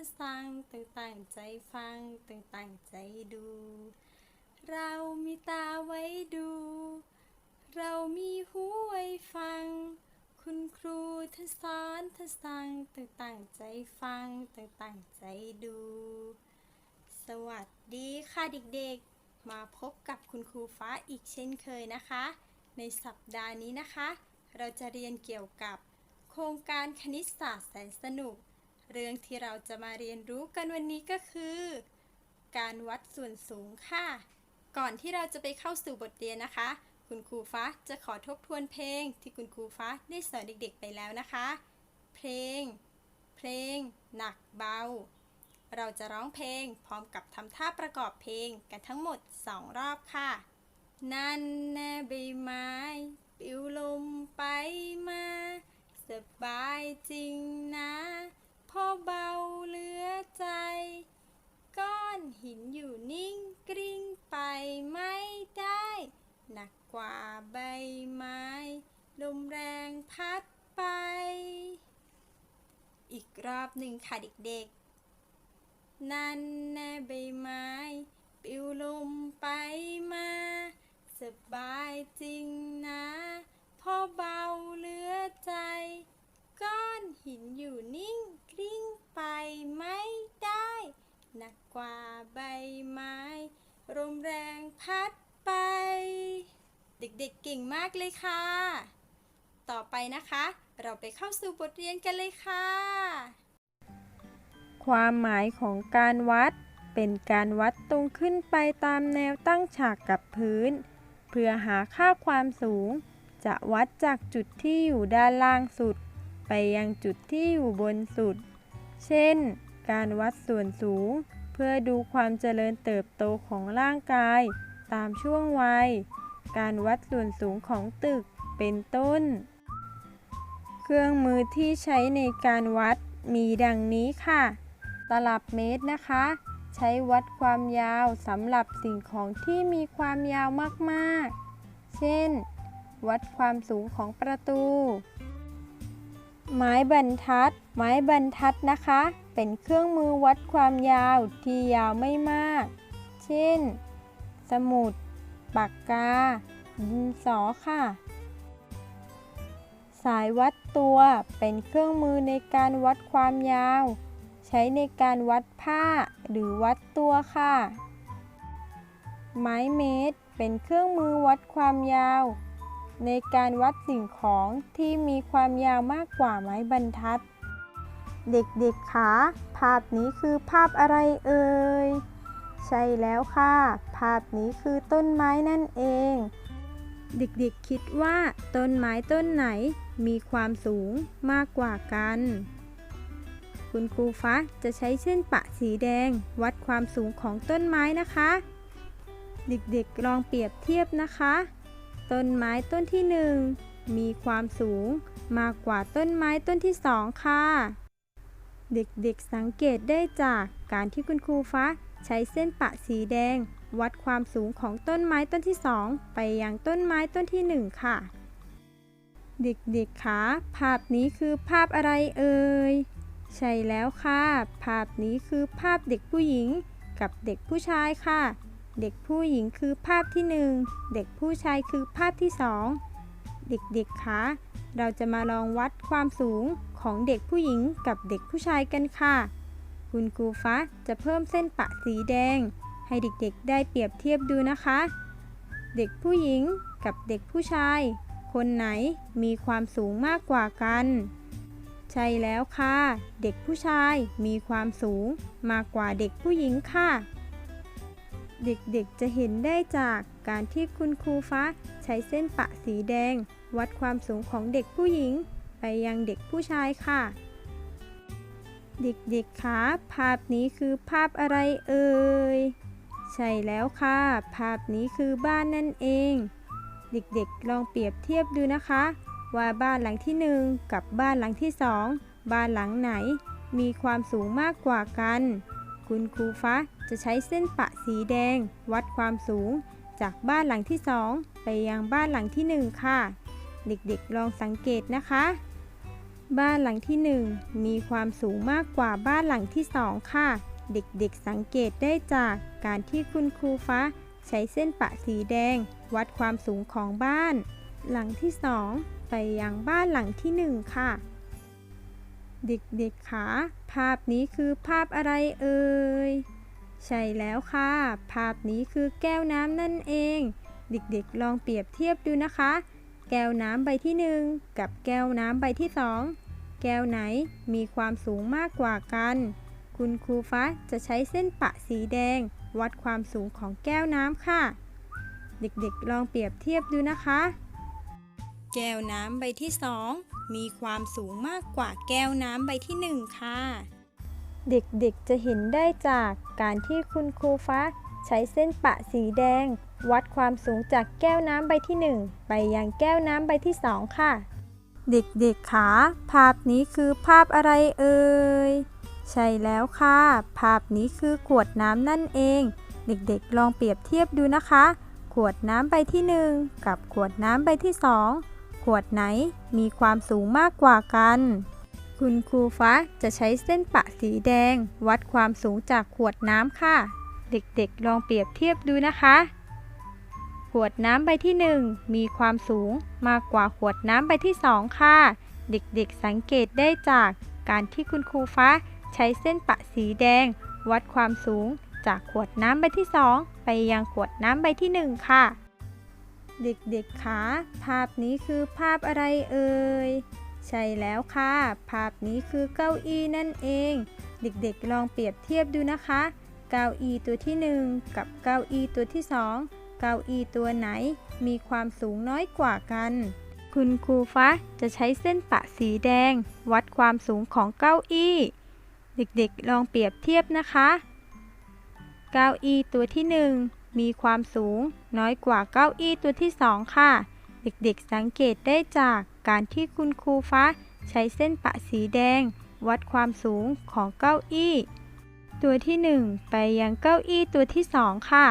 อสังตั้งตั้งใจฟังตั้งตั้งใจดู เรามีตาไว้ดู เรามีหูไว้ฟัง คุณครูท่านสอนท่านสั่งตั้งตั้งใจฟังตั้งตั้งใจดู สวัสดีค่ะเด็กๆ มาพบกับคุณครูฟ้าอีกเช่นเคยนะคะ ในสัปดาห์นี้นะคะ เราจะเรียนเกี่ยวกับโครงการคณิตศาสตร์แสนสนุก เรื่องที่เราจะมาเรียนรู้กันวันนี้ก็คือ การวัดส่วนสูงค่ะ ก่อนที่เราจะไปเข้าสู่บทเรียนนะคะ คุณครูฟ้าจะขอทบทวนเพลงที่คุณครูฟ้าได้สอนเด็กๆไปแล้วนะคะ เพลง เพลง หนักเบา เราจะร้องเพลงพร้อมกับทำท่าประกอบเพลงกันทั้งหมด 2 รอบค่ะ นั่นแน่ใบไม้ปลิวลมไปมา สบายจริงนะ พอเบาเลือใจ ก้อนหินอยู่นิ่งกริ้งไปไม่ได้ หนักกว่าใบไม้ ลมแรงพัดไป อีกรอบหนึ่งค่ะเด็กๆ นั่นแน่ใบไม้ปลิวลมไปมา สบายจริงนะพอเบาเลือใจ ก้อนหินอยู่นิ่ง ไปไม่ได้ หนักกว่าใบไม้ลมแรงพัดไป เด็กๆเก่งมากเลยค่ะ ต่อไปนะคะ เราไปเข้าสู่บทเรียนกันเลยค่ะ ความหมายของการวัด เป็นการวัดตรงขึ้นไปตามแนวตั้งฉากกับพื้น เพื่อหาค่าความสูง จะวัดจากจุดที่อยู่ด้านล่างสุด ไปยังจุดที่อยู่บนสุด เช่น การวัดส่วนสูง เพื่อดูความเจริญเติบโตของร่างกาย ตามช่วงวัย การวัดส่วนสูงของตึก เป็นต้น เครื่องมือที่ใช้ในการวัดมีดังนี้ค่ะ ตลับเมตรนะคะ ใช้วัดความยาวสำหรับสิ่งของที่มีความยาวมากๆ เช่น วัดความสูงของประตู ไม้บรรทัด ไม้บรรทัดนะคะ เป็นเครื่องมือวัดความยาวที่ยาวไม่มาก เช่น สมุด ปากกา ดินสอค่ะ สายวัดตัวเป็นเครื่องมือในการวัดความยาว ใช้ในการวัดผ้าหรือวัดตัวค่ะ ไม้เมตรเป็นเครื่องมือวัดความยาว ในการวัดสิ่งของที่มีความยาวมากกว่าไม้บรรทัด เด็กๆคะภาพนี้คือภาพอะไรเอ่ย ใช่แล้วค่ะ ภาพนี้คือต้นไม้นั่นเอง เด็กๆคิดว่า ต้นไม้ต้นไหนมีความสูงมากกว่ากัน คุณครูฟ้าจะใช้เส้นปะสีแดง วัดความสูงของต้นไม้นะคะ เด็กๆลองเปรียบเทียบนะคะ ต้นไม้ต้นที่หนึ่งมีความสูงมากกว่าต้นไม้ต้นที่สองค่ะ เด็กๆสังเกตได้จากการที่คุณครูฟ้าใช้เส้นปะสีแดง วัดความสูงของต้นไม้ต้นที่สองไปยังต้นไม้ต้นที่หนึ่งค่ะ เด็กๆคะภาพนี้คือภาพอะไรเอ่ย ใช่แล้วค่ะ ภาพนี้คือภาพเด็กผู้หญิงกับเด็กผู้ชายค่ะ เด็กผู้หญิงคือภาพที่หนึ่งเด็กผู้ชายคือภาพที่สองเด็กๆคะเราจะมาลองวัดความสูงของเด็กผู้หญิงกับเด็กผู้ชายกันค่ะ คุณครูฟ้าจะเพิ่มเส้นปะสีแดง ให้เด็กๆได้เปรียบเทียบดูนะคะ เด็กผู้หญิงกับเด็กผู้ชาย คนไหนมีความสูงมากกว่ากัน ใช่แล้วค่ะ เด็กผู้ชายมีความสูงมากกว่าเด็กผู้หญิงค่ะ เด็กๆจะเห็นได้จากการที่คุณครูฟ้าใช้เส้นปะสีแดง วัดความสูงของเด็กผู้หญิง ไปยังเด็กผู้ชายค่ะ เด็กๆคะภาพนี้คือภาพอะไรเอ่ย ใช่แล้วค่ะ ภาพนี้คือบ้านนั่นเอง เด็กๆลองเปรียบเทียบดูนะคะ ว่าบ้านหลังที่หนึ่งกับบ้านหลังที่สองบ้านหลังไหน มีความสูงมากกว่ากัน คุณครูฟ้า จะใช้เส้นปะสีแดง วัดความสูง จากบ้านหลังที่สองไปยังบ้านหลังที่หนึ่งค่ะ เด็กๆลองสังเกตนะคะ บ้านหลังที่หนึ่งมีความสูงมากกว่าบ้านหลังที่สองค่ะ เด็กๆสังเกตได้จากการที่คุณครูฟ้า ใช้เส้นปะสีแดง วัดความสูงของบ้าน หลังที่สองไปยังบ้านหลังที่หนึ่งค่ะเด็กๆคะภาพนี้คือภาพอะไรเอ่ย ใช่แล้วค่ะ ภาพนี้คือแก้วน้ำนั่นเอง เด็กๆลองเปรียบเทียบดูนะคะ แก้วน้ำใบที่หนึ่งกับแก้วน้ำใบที่สองแก้วไหนมีความสูงมากกว่ากัน คุณครูฟ้าจะใช้เส้นปะสีแดง วัดความสูงของแก้วน้ำค่ะ เด็กๆลองเปรียบเทียบดูนะคะ แก้วน้ำใบที่สองมีความสูงมากกว่าแก้วน้ำใบที่หนึ่งค่ะ เด็กๆจะเห็นได้จากการที่คุณครูฟ้าใช้เส้นปะสีแดง วัดความสูงจากแก้วน้ำใบที่หนึ่งไปยังแก้วน้ำใบที่สองค่ะ เด็กๆคะภาพนี้คือภาพอะไรเอ่ย ใช่แล้วค่ะ ภาพนี้คือขวดน้ำนั่นเอง เด็กๆลองเปรียบเทียบดูนะคะ ขวดน้ำใบที่หนึ่งกับขวดน้ำใบที่สองขวดไหนมีความสูงมากกว่ากัน คุณครูฟ้าจะใช้เส้นปะสีแดง วัดความสูงจากขวดน้ำค่ะ เด็กๆลองเปรียบเทียบดูนะคะ ขวดน้ำใบที่หนึ่งมีความสูงมากกว่าขวดน้ำใบที่สองค่ะ เด็กๆสังเกตได้จากการที่คุณครูฟ้าใช้เส้นปะสีแดง วัดความสูงจากขวดน้ำใบที่สองไปยังขวดน้ำใบที่หนึ่งค่ะ เด็กๆคะภาพนี้คือภาพอะไรเอ่ย ใช่แล้วค่ะ ภาพนี้คือเก้าอี้นั่นเอง เด็กๆลองเปรียบเทียบดูนะคะ เก้าอี้ตัวที่หนึ่งกับเก้าอี้ตัวที่สองเก้าอี้ตัวไหน มีความสูงน้อยกว่ากัน คุณครูฟ้าจะใช้เส้นปะสีแดง วัดความสูงของเก้าอี้ เด็กๆลองเปรียบเทียบนะคะ เก้าอี้ตัวที่หนึ่งมีความสูงน้อยกว่าเก้าอี้ตัวที่สองค่ะ เด็กๆสังเกตได้จาก การที่คุณครูฟ้าใช้เส้นปะสีแดง วัดความสูงของเก้าอี้ ตัวที่หนึ่งไปยังเก้าอี้ตัวที่สองค่ะ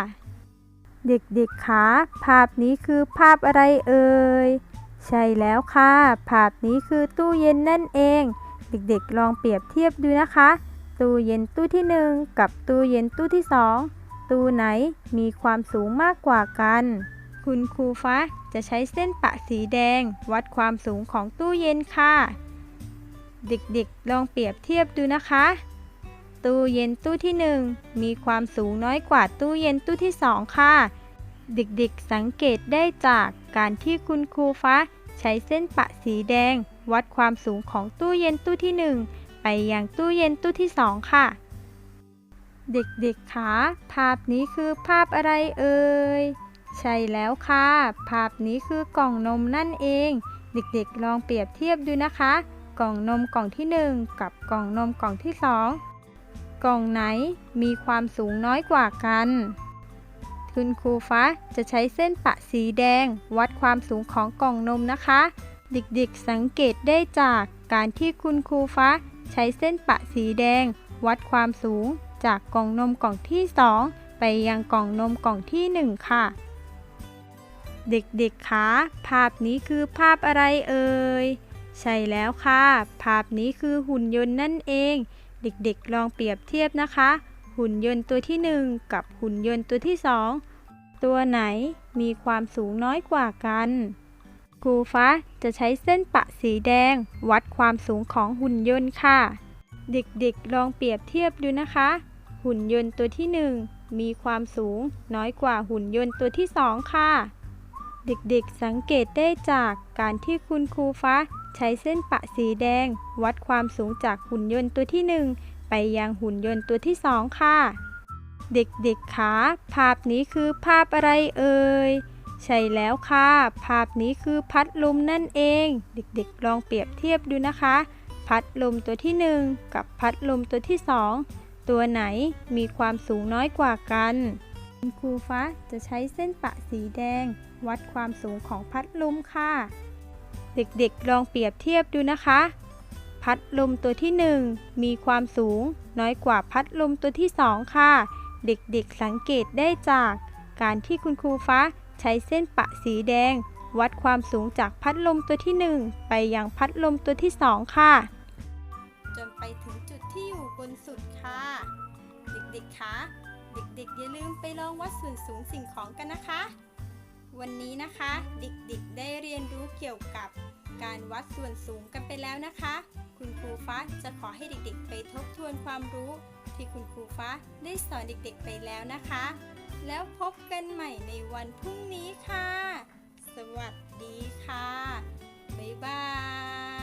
เด็กๆคะภาพนี้คือภาพอะไรเอ่ย ใช่แล้วค่ะ ภาพนี้คือตู้เย็นนั่นเอง เด็กๆลองเปรียบเทียบดูนะคะ ตู้เย็นตู้ที่หนึ่งกับตู้เย็นตู้ที่สองตู้ไหนมีความสูงมากกว่ากัน คุณครูฟ้าจะใช้เส้นปะสีแดง วัดความสูงของตู้เย็นค่ะ เด็กๆ ลองเปรียบเทียบดูนะคะ ตู้เย็นตู้ที่หนึ่งมีความสูงน้อยกว่าตู้เย็นตู้ที่สองค่ะ เด็กๆ สังเกตได้จากการที่คุณครูฟ้าใช้เส้นปะสีแดง วัดความสูงของตู้เย็นตู้ที่หนึ่งไปยังตู้เย็นตู้ที่สองค่ะ เด็กๆคะภาพนี้คือภาพอะไรเอ่ย ใช่แล้วค่ะ ภาพนี้คือกล่องนมนั่นเอง เด็กๆลองเปรียบเทียบดูนะคะ กล่องนมกล่องที่หนึ่งกับกล่องนมกล่องที่สองกล่องไหนมีความสูงน้อยกว่ากัน คุณครูฟ้าจะใช้เส้นปะสีแดง วัดความสูงของกล่องนมนะคะ เด็กๆสังเกตได้จากการที่คุณครูฟ้าใช้เส้นปะสีแดง วัดความสูงจากกล่องนมกล่องที่ 2 ไปยังกล่องนมกล่องที่ 1 ค่ะ เด็กๆคะภาพนี้คือภาพอะไรเอ่ย ใช่แล้วค่ะ ภาพนี้คือหุ่นยนต์นั่นเอง เด็กๆลองเปรียบเทียบนะคะ หุ่นยนต์ตัวที่ 1 กับหุ่นยนต์ตัวที่ 2 ตัวไหนมีความสูงน้อยกว่ากันครูฟ้าจะใช้เส้นปะสีแดง วัดความสูงของหุ่นยนต์ค่ะ เด็กๆลองเปรียบเทียบดูนะคะ หุ่นยนต์ตัวที่ 1 มีความสูงน้อยกว่าหุ่นยนต์ตัวที่ 2 ค่ะ เด็กๆสังเกตได้จากการที่คุณครูฟ้าใช้เส้นปะสีแดง วัดความสูงจากหุ่นยนต์ตัวที่ 1 ไปยังหุ่นยนต์ตัวที่ 2 ค่ะ เด็กๆคะภาพนี้คือภาพอะไรเอ่ยใช่แล้วค่ะ ภาพนี้คือพัดลมนั่นเอง เด็กๆลองเปรียบเทียบดูนะคะ พัดลมตัวที่ 1 กับพัดลมตัวที่ 2 ตัวไหนมีความสูงน้อยกว่ากัน คุณครูฟ้าจะใช้เส้นปะสีแดง วัดความสูงของพัดลมค่ะ เด็กๆลองเปรียบเทียบดูนะคะ พัดลมตัวที่ 1 มีความสูง น้อยกว่าพัดลมตัวที่ 2 ค่ะ เด็กๆสังเกตได้จาก การที่คุณครูฟ้าใช้เส้นปะสีแดง วัดความสูงจากพัดลมตัวที่ 1 ไปยังพัดลมตัวที่ 2 ค่ะ จนไปถึงจุดที่อยู่บนสุดค่ะ เด็กๆคะ เด็กๆอย่าลืมไปลองวัดส่วนสูงสิ่งของกันนะคะ วันนี้นะคะเด็กๆได้เรียนรู้เกี่ยวกับการวัดส่วนสูงกันไปแล้วนะคะ คุณครูฟ้าจะขอให้เด็กๆ ไปทบทวนความรู้ ที่คุณครูฟ้าได้สอนเด็กๆไปแล้วนะคะ แล้วพบกันใหม่ในวันพรุ่งนี้ค่ะ สวัสดีค่ะ บ๊ายบาย